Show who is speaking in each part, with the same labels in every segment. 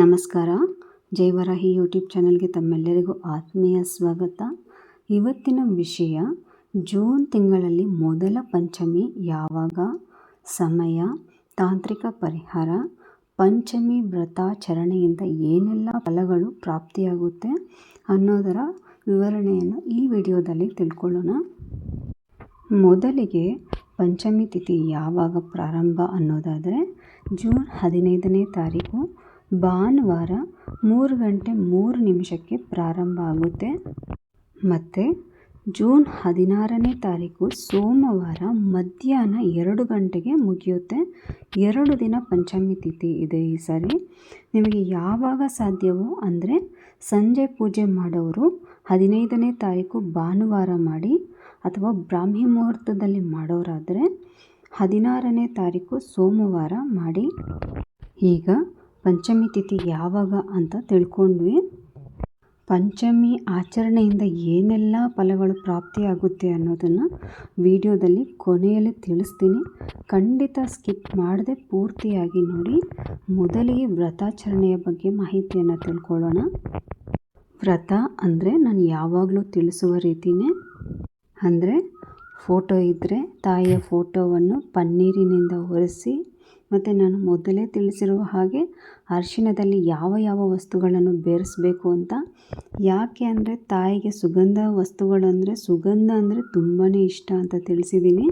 Speaker 1: ನಮಸ್ಕಾರ. ಜೈವರಾಹಿ ಯೂಟ್ಯೂಬ್ ಚಾನಲ್ಗೆ ತಮ್ಮೆಲ್ಲರಿಗೂ ಆತ್ಮೀಯ ಸ್ವಾಗತ. ಇವತ್ತಿನ ವಿಷಯ, ಜೂನ್ ತಿಂಗಳಲ್ಲಿ ಮೊದಲ ಪಂಚಮಿ ಯಾವಾಗ? ಸಮಯ, ತಾಂತ್ರಿಕ ಪರಿಹಾರ, ಪಂಚಮಿ ವ್ರತಾಚರಣೆಯಿಂದ ಏನೆಲ್ಲ ಫಲಗಳು ಪ್ರಾಪ್ತಿಯಾಗುತ್ತೆ ಅನ್ನೋದರ ವಿವರಣೆಯನ್ನು ಈ ವಿಡಿಯೋದಲ್ಲಿ ತಿಳ್ಕೊಳ್ಳೋಣ. ಮೊದಲಿಗೆ ಪಂಚಮಿ ತಿಥಿ ಯಾವಾಗ ಪ್ರಾರಂಭ ಅನ್ನೋದಾದರೆ, ಜೂನ್ ಹದಿನೈದನೇ ತಾರೀಕು ಭಾನುವಾರ ಮೂರು ಗಂಟೆ ಮೂರು ನಿಮಿಷಕ್ಕೆ ಪ್ರಾರಂಭ ಆಗುತ್ತೆ. ಮತ್ತು ಜೂನ್ ಹದಿನಾರನೇ ತಾರೀಕು ಸೋಮವಾರ ಮಧ್ಯಾಹ್ನ ಎರಡು ಗಂಟೆಗೆ ಮುಗಿಯುತ್ತೆ. ಎರಡು ದಿನ ಪಂಚಮಿ ತಿಥಿ ಇದೆ ಈ ಸಾರಿ. ನಿಮಗೆ ಯಾವಾಗ ಸಾಧ್ಯವೋ ಅಂದರೆ ಸಂಜೆ ಪೂಜೆ ಮಾಡೋರು ಹದಿನೈದನೇ ತಾರೀಕು ಭಾನುವಾರ ಮಾಡಿ ಅಥವಾ ಬ್ರಾಹ್ಮಿ ಮುಹೂರ್ತದಲ್ಲಿ ಮಾಡೋರಾದರೆ ಹದಿನಾರನೇ ತಾರೀಕು ಸೋಮವಾರ ಮಾಡಿ. ಈಗ ಪಂಚಮಿ ತಿಥಿ ಯಾವಾಗ ಅಂತ ತಿಳ್ಕೊಂಡ್ವಿ. ಪಂಚಮಿ ಆಚರಣೆಯಿಂದ ಏನೆಲ್ಲ ಫಲಗಳು ಪ್ರಾಪ್ತಿಯಾಗುತ್ತೆ ಅನ್ನೋದನ್ನು ವಿಡಿಯೋದಲ್ಲಿ ಕೊನೆಯಲ್ಲಿ ತಿಳಿಸ್ತೀನಿ. ಖಂಡಿತ ಸ್ಕಿಪ್ ಮಾಡದೆ ಪೂರ್ತಿಯಾಗಿ ನೋಡಿ. ಮೊದಲಿಗೆ ವ್ರತಾಚರಣೆಯ ಬಗ್ಗೆ ಮಾಹಿತಿಯನ್ನು ತಿಳ್ಕೊಳ್ಳೋಣ. ವ್ರತ ಅಂದರೆ ನಾನು ಯಾವಾಗಲೂ ತಿಳಿಸುವ ರೀತಿಯೇ ಅಂದರೆ ಫೋಟೋ ಇದ್ದರೆ ತಾಯಿಯ ಫೋಟೋವನ್ನು ಪನ್ನೀರಿನಿಂದ ಒರೆಸಿ ಮತ್ತು ನಾನು ಮೊದಲೇ ತಿಳಿಸಿರುವ ಹಾಗೆ ಅರಿಶಿಣದಲ್ಲಿ ಯಾವ ಯಾವ ವಸ್ತುಗಳನ್ನು ಬೆರೆಸ್ಬೇಕು ಅಂತ. ಯಾಕೆ ಅಂದರೆ ತಾಯಿಗೆ ಸುಗಂಧ ವಸ್ತುಗಳಂದರೆ ಸುಗಂಧ ಅಂದರೆ ತುಂಬಾ ಇಷ್ಟ ಅಂತ ತಿಳಿಸಿದ್ದೀನಿ.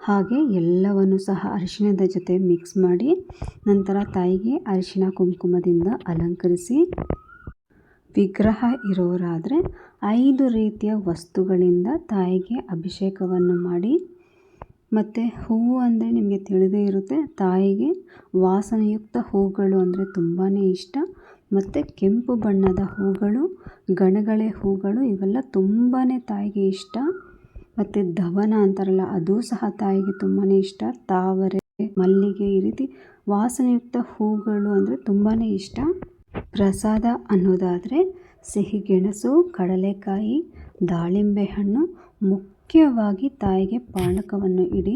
Speaker 1: ಹಾಗೆ ಎಲ್ಲವನ್ನು ಸಹ ಅರಿಶಿಣದ ಜೊತೆ ಮಿಕ್ಸ್ ಮಾಡಿ ನಂತರ ತಾಯಿಗೆ ಅರಿಶಿಣ ಕುಂಕುಮದಿಂದ ಅಲಂಕರಿಸಿ ವಿಗ್ರಹ ಇರೋರಾದರೆ ಐದು ರೀತಿಯ ವಸ್ತುಗಳಿಂದ ತಾಯಿಗೆ ಅಭಿಷೇಕವನ್ನು ಮಾಡಿ ಮತ್ತು ಹೂವು ಅಂದರೆ ನಿಮಗೆ ತಿಳಿದೇ ಇರುತ್ತೆ, ತಾಯಿಗೆ ವಾಸನೆಯುಕ್ತ ಹೂಗಳು ಅಂದರೆ ತುಂಬಾ ಇಷ್ಟ. ಮತ್ತು ಕೆಂಪು ಬಣ್ಣದ ಹೂಗಳು, ಗಣಗಳೆ ಹೂಗಳು, ಇವೆಲ್ಲ ತುಂಬಾ ತಾಯಿಗೆ ಇಷ್ಟ. ಮತ್ತು ಧವನ ಅಂತಾರಲ್ಲ, ಅದು ಸಹ ತಾಯಿಗೆ ತುಂಬಾ ಇಷ್ಟ. ತಾವರೆ, ಮಲ್ಲಿಗೆ ಈ ರೀತಿ ವಾಸನೆಯುಕ್ತ ಹೂಗಳು ಅಂದರೆ ತುಂಬಾ ಇಷ್ಟ. ಪ್ರಸಾದ ಅನ್ನೋದಾದರೆ ಸಿಹಿಗೆಣಸು ಕಡಲೆಕಾಯಿ, ದಾಳಿಂಬೆ ಹಣ್ಣು ಮುಖ್ಯವಾಗಿ ತಾಯಿಗೆ ಪಾನಕವನ್ನು ಇಡಿ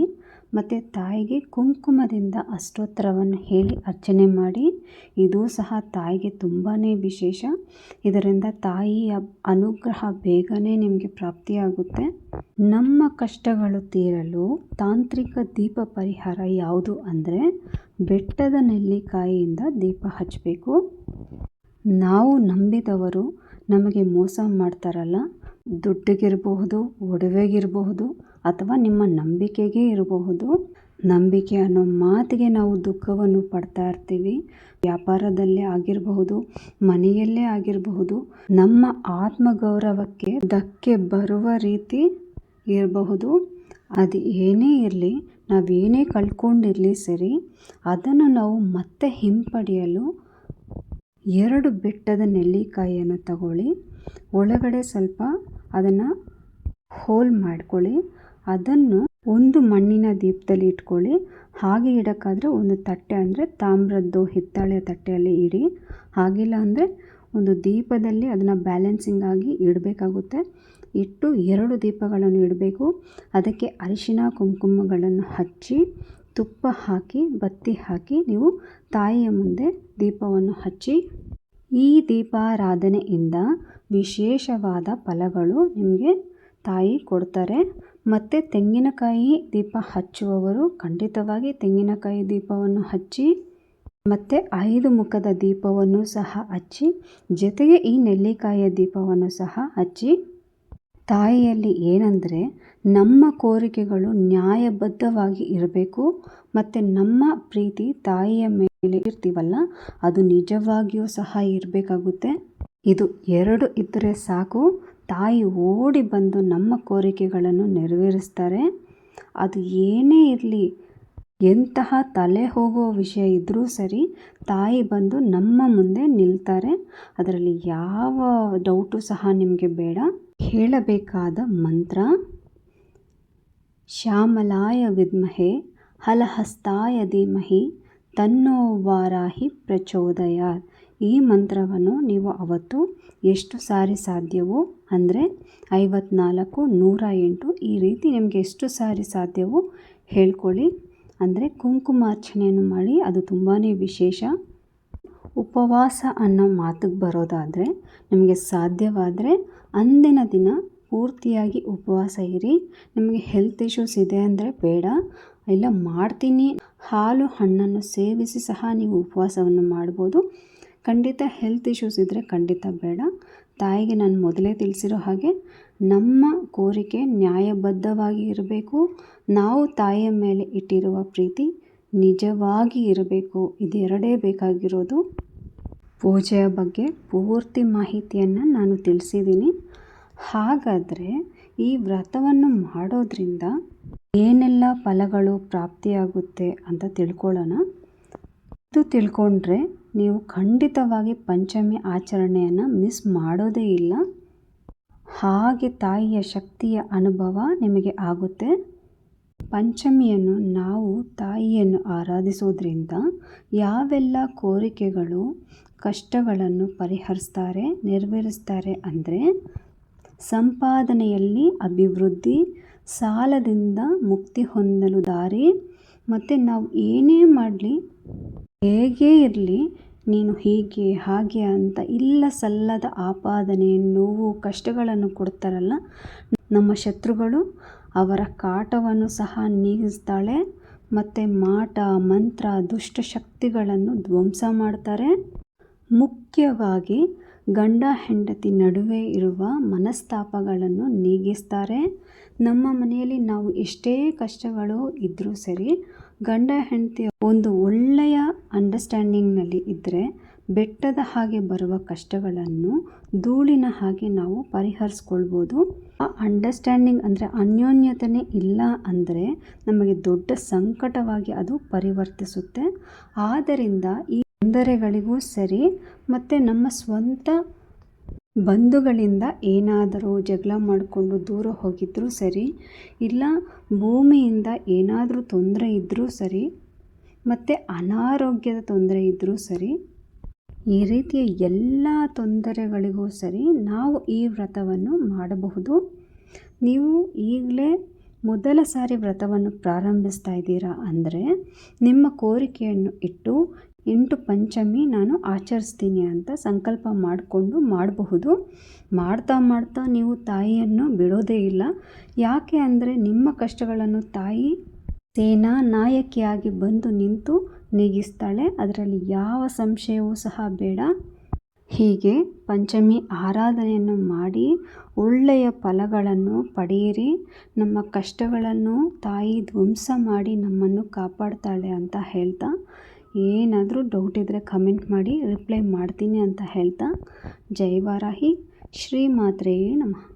Speaker 1: ಮತ್ತು ತಾಯಿಗೆ ಕುಂಕುಮದಿಂದ ಅಷ್ಟೋತ್ತರವನ್ನು ಹೇಳಿ ಅರ್ಚನೆ ಮಾಡಿ. ಇದು ಸಹ ತಾಯಿಗೆ ತುಂಬಾ ವಿಶೇಷ. ಇದರಿಂದ ತಾಯಿಯ ಅನುಗ್ರಹ ಬೇಗನೆ ನಿಮಗೆ ಪ್ರಾಪ್ತಿಯಾಗುತ್ತೆ. ನಮ್ಮ ಕಷ್ಟಗಳು ತೀರಲು ತಾಂತ್ರಿಕ ದೀಪ ಪರಿಹಾರ ಯಾವುದು ಅಂದರೆ ಬೆಟ್ಟದ ನೆಲ್ಲಿಕಾಯಿಯಿಂದ ದೀಪ ಹಚ್ಚಬೇಕು ನಾವು ನಂಬಿದವರು ನಮಗೆ ಮೋಸ ಮಾಡ್ತಾರಲ್ಲ ದುಡ್ಡಿಗಿರಬಹುದು, ಒಡವೆಗಿರಬಹುದು ಅಥವಾ ನಿಮ್ಮ ನಂಬಿಕೆಗೆ ಇರಬಹುದು. ನಂಬಿಕೆ ಅನ್ನೋ ಮಾತಿಗೆ ನಾವು ದುಃಖವನ್ನು ಪಡ್ತಾ ಇರ್ತೀವಿ. ವ್ಯಾಪಾರದಲ್ಲೇ ಆಗಿರಬಹುದು, ಮನೆಯಲ್ಲೇ ಆಗಿರಬಹುದು, ನಮ್ಮ ಆತ್ಮಗೌರವಕ್ಕೆ ಧಕ್ಕೆ ಬರುವ ರೀತಿ ಇರಬಹುದು. ಅದು ಏನೇ ಇರಲಿ ನಾವೇನೇ ಕಳ್ಕೊಂಡಿರಲಿ ಸರಿ, ಅದನ್ನು ನಾವು ಮತ್ತೆ ಹಿಂಪಡೆಯಲು ಎರಡು ಬೆಟ್ಟದ ನೆಲ್ಲಿಕಾಯಿಯನ್ನು ತಗೊಳ್ಳಿ. ಒಳಗಡೆ ಸ್ವಲ್ಪ ಅದನ್ನು ಹೋಲ್ ಮಾಡ್ಕೊಳ್ಳಿ. ಅದನ್ನು ಒಂದು ಮಣ್ಣಿನ ದೀಪದಲ್ಲಿ ಇಟ್ಕೊಳ್ಳಿ. ಹಾಗೆ ಇಡೋಕ್ಕಾದರೆ ಒಂದು ತಟ್ಟೆ ಅಂದರೆ ತಾಮ್ರದ್ದು ಹಿತ್ತಾಳೆಯ ತಟ್ಟೆಯಲ್ಲಿ ಇಡಿ. ಹಾಗಿಲ್ಲ ಅಂದರೆ ಒಂದು ದೀಪದಲ್ಲಿ ಅದನ್ನು ಬ್ಯಾಲೆನ್ಸಿಂಗ್ ಆಗಿ ಇಡಬೇಕಾಗುತ್ತೆ. ಇಟ್ಟು ಎರಡು ದೀಪಗಳನ್ನು ಇಡಬೇಕು. ಅದಕ್ಕೆ ಅರಿಶಿನ, ಕುಂಕುಮಗಳನ್ನು ಹಚ್ಚಿ, ತುಪ್ಪ ಹಾಕಿ, ಬತ್ತಿ ಹಾಕಿ ನೀವು ತಾಯಿಯ ಮುಂದೆ ದೀಪವನ್ನು ಹಚ್ಚಿ ಈ ದೀಪಾರಾಧನೆಯಿಂದ ವಿಶೇಷವಾದ ಫಲಗಳು ನಿಮಗೆ ತಾಯಿ ಕೊಡ್ತಾರೆ. ಮತ್ತು ತೆಂಗಿನಕಾಯಿ ದೀಪ ಹಚ್ಚುವವರು ಖಂಡಿತವಾಗಿ ತೆಂಗಿನಕಾಯಿ ದೀಪವನ್ನು ಹಚ್ಚಿ, ಮತ್ತು ಐದು ಮುಖದ ದೀಪವನ್ನು ಸಹ ಹಚ್ಚಿ, ಜೊತೆಗೆ ಈ ನೆಲ್ಲಿಕಾಯಿಯ ದೀಪವನ್ನು ಸಹ ಹಚ್ಚಿ. ತಾಯಿಯಲ್ಲಿ ಏನಂದರೆ, ನಮ್ಮ ಕೋರಿಕೆಗಳು ನ್ಯಾಯಬದ್ಧವಾಗಿ ಇರಬೇಕು, ಮತ್ತು ನಮ್ಮ ಪ್ರೀತಿ ತಾಯಿಯ ಮೇಲೆ ಇರ್ತೀವಲ್ಲ ಅದು ನಿಜವಾಗಿಯೂ ಸಹ ಇರಬೇಕಾಗುತ್ತೆ. ಇದು ಎರಡು ಇದ್ದರೆ ಸಾಕು. ತಾಯಿ ಓಡಿ ಬಂದು ನಮ್ಮ ಕೋರಿಕೆಗಳನ್ನು ನೆರವೇರಿಸ್ತಾರೆ. ಅದು ಏನೇ ಇರಲಿ, ಎಂತಹ ತಲೆ ಹೋಗುವ ವಿಷಯ ಇದ್ದರೂ ಸರಿ, ತಾಯಿ ಬಂದು ನಮ್ಮ ಮುಂದೆ ನಿಲ್ತಾರೆ. ಅದರಲ್ಲಿ ಯಾವ ಡೌಟು ಸಹ ನಿಮಗೆ ಬೇಡ. ಹೇಳಬೇಕಾದ ಮಂತ್ರ, ಶ್ಯಾಮಲಾಯ ವಿದ್ಮಹೆ, ಹಲಹಸ್ತಾಯ ಧೀಮಹಿ ತನ್ನೋ ವಾರಾಹಿ ಪ್ರಚೋದಯಾತ್. ಈ ಮಂತ್ರವನ್ನು ನೀವು ಅವತ್ತು ಎಷ್ಟು ಸಾರಿ ಸಾಧ್ಯವೋ, ಅಂದರೆ ಐವತ್ನಾಲ್ಕು, ನೂರ ಎಂಟು, ಈ ರೀತಿ ನಿಮಗೆ ಎಷ್ಟು ಸಾರಿ ಸಾಧ್ಯವೋ ಹೇಳ್ಕೊಳ್ಳಿ. ಅಂದರೆ ಕುಂಕುಮಾರ್ಚನೆಯನ್ನು ಮಾಡಿ, ಅದು ತುಂಬಾ ವಿಶೇಷ. ಉಪವಾಸ ಅನ್ನೋ ಮಾತಿಗೆ ಬರೋದಾದರೆ, ನಿಮಗೆ ಸಾಧ್ಯವಾದರೆ ಅಂದಿನ ದಿನ ಪೂರ್ತಿಯಾಗಿ ಉಪವಾಸ ಇರಿ. ನಿಮಗೆ ಹೆಲ್ತ್ ಇಶ್ಯೂಸ್ ಇದೆ ಅಂದರೆ ಬೇಡ. ಇಲ್ಲ, ಮಾಡ್ತೀನಿ. ಹಾಲು, ಹಣ್ಣನ್ನು ಸೇವಿಸಿ ಸಹ ನೀವು ಉಪವಾಸವನ್ನು ಮಾಡ್ಬೋದು. ಖಂಡಿತ ಹೆಲ್ತ್ ಇಶ್ಯೂಸ್ ಇದ್ದರೆ ಖಂಡಿತ ಬೇಡ. ತಾಯಿಗೆ ನಾನು ಮೊದಲೇ ತಿಳಿಸಿರೋ ಹಾಗೆ ನಮ್ಮ ಕೋರಿಕೆ ನ್ಯಾಯಬದ್ಧವಾಗಿ ಇರಬೇಕು. ನಾವು ತಾಯಿಯ ಮೇಲೆ ಇಟ್ಟಿರುವ ಪ್ರೀತಿ ನಿಜವಾಗಿ ಇರಬೇಕು. ಇದೆರಡೇ ಬೇಕಾಗಿರೋದು. ಪೂಜೆಯ ಬಗ್ಗೆ ಪೂರ್ತಿ ಮಾಹಿತಿಯನ್ನು ನಾನು ತಿಳಿಸಿದ್ದೀನಿ. ಹಾಗಾದರೆ ಈ ವ್ರತವನ್ನು ಮಾಡೋದ್ರಿಂದ ಏನೆಲ್ಲ ಫಲಗಳು ಪ್ರಾಪ್ತಿಯಾಗುತ್ತೆ ಅಂತ ತಿಳ್ಕೊಳ್ಳೋಣ. ಇದು ತಿಳ್ಕೊಂಡ್ರೆ ನೀವು ಖಂಡಿತವಾಗಿ ಪಂಚಮಿ ಆಚರಣೆಯನ್ನು ಮಿಸ್ ಮಾಡೋದೇ ಇಲ್ಲ. ಹಾಗೆ ತಾಯಿಯ ಶಕ್ತಿಯ ಅನುಭವ ನಿಮಗೆ ಆಗುತ್ತೆ. ಪಂಚಮಿಯನ್ನು ನಾವು ತಾಯಿಯನ್ನು ಆರಾಧಿಸೋದ್ರಿಂದ ಯಾವೆಲ್ಲ ಕೋರಿಕೆಗಳು, ಕಷ್ಟಗಳನ್ನು ಪರಿಹರಿಸ್ತಾರೆ, ನೆರವೇರಿಸ್ತಾರೆ ಅಂದರೆ ಸಂಪಾದನೆಯಲ್ಲಿ ಅಭಿವೃದ್ಧಿ ಸಾಲದಿಂದ ಮುಕ್ತಿ ಹೊಂದಲು ದಾರಿ. ಮತ್ತು ನಾವು ಏನೇ ಮಾಡಲಿ, ಹೇಗೇ ಇರಲಿ, ನೀನು ಹೀಗೆ, ಹಾಗೆ ಅಂತ ಇಲ್ಲ ಸಲ್ಲದ ಆಪಾದನೆ, ನೋವು, ಕಷ್ಟಗಳನ್ನು ಕೊಡ್ತಾರಲ್ಲ. ನಮ್ಮ ಶತ್ರುಗಳು ಅವರ ಕಾಟವನ್ನು ಸಹ ನೀಗಿಸ್ತಾಳೆ. ಮತ್ತು ಮಾಟ, ಮಂತ್ರ ದುಷ್ಟಶಕ್ತಿಗಳನ್ನು ಧ್ವಂಸ ಮಾಡ್ತಾರೆ. ಮುಖ್ಯವಾಗಿ ಗಂಡ ಹೆಂಡತಿ ನಡುವೆ ಇರುವ ಮನಸ್ತಾಪಗಳನ್ನು ನೀಗಿಸ್ತಾರೆ. ನಮ್ಮ ಮನೆಯಲ್ಲಿ ನಾವು ಎಷ್ಟೇ ಕಷ್ಟಗಳು ಇದ್ದರೂ ಸರಿ, ಗಂಡ ಹೆಂಡತಿ ಒಂದು ಒಳ್ಳೆಯ ಅಂಡರ್ಸ್ಟ್ಯಾಂಡಿಂಗ್ನಲ್ಲಿ ಇದ್ದರೆ ಬೆಟ್ಟದ ಹಾಗೆ ಬರುವ ಕಷ್ಟಗಳನ್ನು ಧೂಳಿನ ಹಾಗೆ ನಾವು ಪರಿಹರಿಸ್ಕೊಳ್ಬೋದು. ಆ ಅಂಡರ್ಸ್ಟ್ಯಾಂಡಿಂಗ್ ಅಂದರೆ ಅನ್ಯೋನ್ಯತೆ ಇಲ್ಲ ಅಂದರೆ ನಮಗೆ ದೊಡ್ಡ ಸಂಕಟವಾಗಿ ಅದು ಪರಿವರ್ತಿಸುತ್ತೆ. ಆದ್ದರಿಂದ ಈ ತೊಂದರೆಗಳಿಗೂ ಸರಿ, ಮತ್ತು ನಮ್ಮ ಸ್ವಂತ ಬಂಧುಗಳಿಂದ ಏನಾದರೂ ಜಗಳ ಮಾಡಿಕೊಂಡು ದೂರ ಹೋಗಿದ್ದರೂ ಸರಿ, ಇಲ್ಲ ಭೂಮಿಯಿಂದ ಏನಾದರೂ ತೊಂದರೆ ಇದ್ದರೂ ಸರಿ, ಮತ್ತು ಅನಾರೋಗ್ಯದ ತೊಂದರೆ ಇದ್ದರೂ ಸರಿ, ಈ ರೀತಿಯ ಎಲ್ಲ ತೊಂದರೆಗಳಿಗೂ ಸರಿ ನಾವು ಈ ವ್ರತವನ್ನು ಮಾಡಬಹುದು. ನೀವು ಈಗಲೇ ಮೊದಲ ಸಾರಿ ವ್ರತವನ್ನು ಪ್ರಾರಂಭಿಸ್ತಾ ಇದ್ದೀರಾ ಅಂದರೆ ನಿಮ್ಮ ಕೋರಿಕೆಯನ್ನು ಇಟ್ಟು ಎಂಟು ಪಂಚಮಿ ನಾನು ಆಚರಿಸ್ತೀನಿ ಅಂತ ಸಂಕಲ್ಪ ಮಾಡಿಕೊಂಡು ಮಾಡಬಹುದು. ಮಾಡ್ತಾ ಮಾಡ್ತಾ ನೀವು ತಾಯಿಯನ್ನು ಬಿಡೋದೇ ಇಲ್ಲ. ಯಾಕೆ ಅಂದರೆ ನಿಮ್ಮ ಕಷ್ಟಗಳನ್ನು ತಾಯಿ ಸೇನಾ ನಾಯಕಿಯಾಗಿ ಬಂದು ನಿಂತು ನೀಗಿಸ್ತಾಳೆ. ಅದರಲ್ಲಿ ಯಾವ ಸಂಶಯವೂ ಸಹ ಬೇಡ. ಹೀಗೆ ಪಂಚಮಿ ಆರಾಧನೆಯನ್ನು ಮಾಡಿ ಒಳ್ಳೆಯ ಫಲಗಳನ್ನು ಪಡೆಯಿರಿ. ನಮ್ಮ ಕಷ್ಟಗಳನ್ನು ತಾಯಿ ಧ್ವಂಸ ಮಾಡಿ ನಮ್ಮನ್ನು ಕಾಪಾಡ್ತಾಳೆ ಅಂತ ಹೇಳ್ತಾ ಏನಾದರೂ ಡೌಟ್ ಇದ್ದರೆ ಕಮೆಂಟ್ ಮಾಡಿ ರಿಪ್ಲೈ ಮಾಡ್ತೀನಿ ಅಂತ ಹೇಳ್ತಾ ಜೈ ವಾರಾಹಿ ಶ್ರೀ ಮಾತ್ರೆಯೇ ನಮಃ.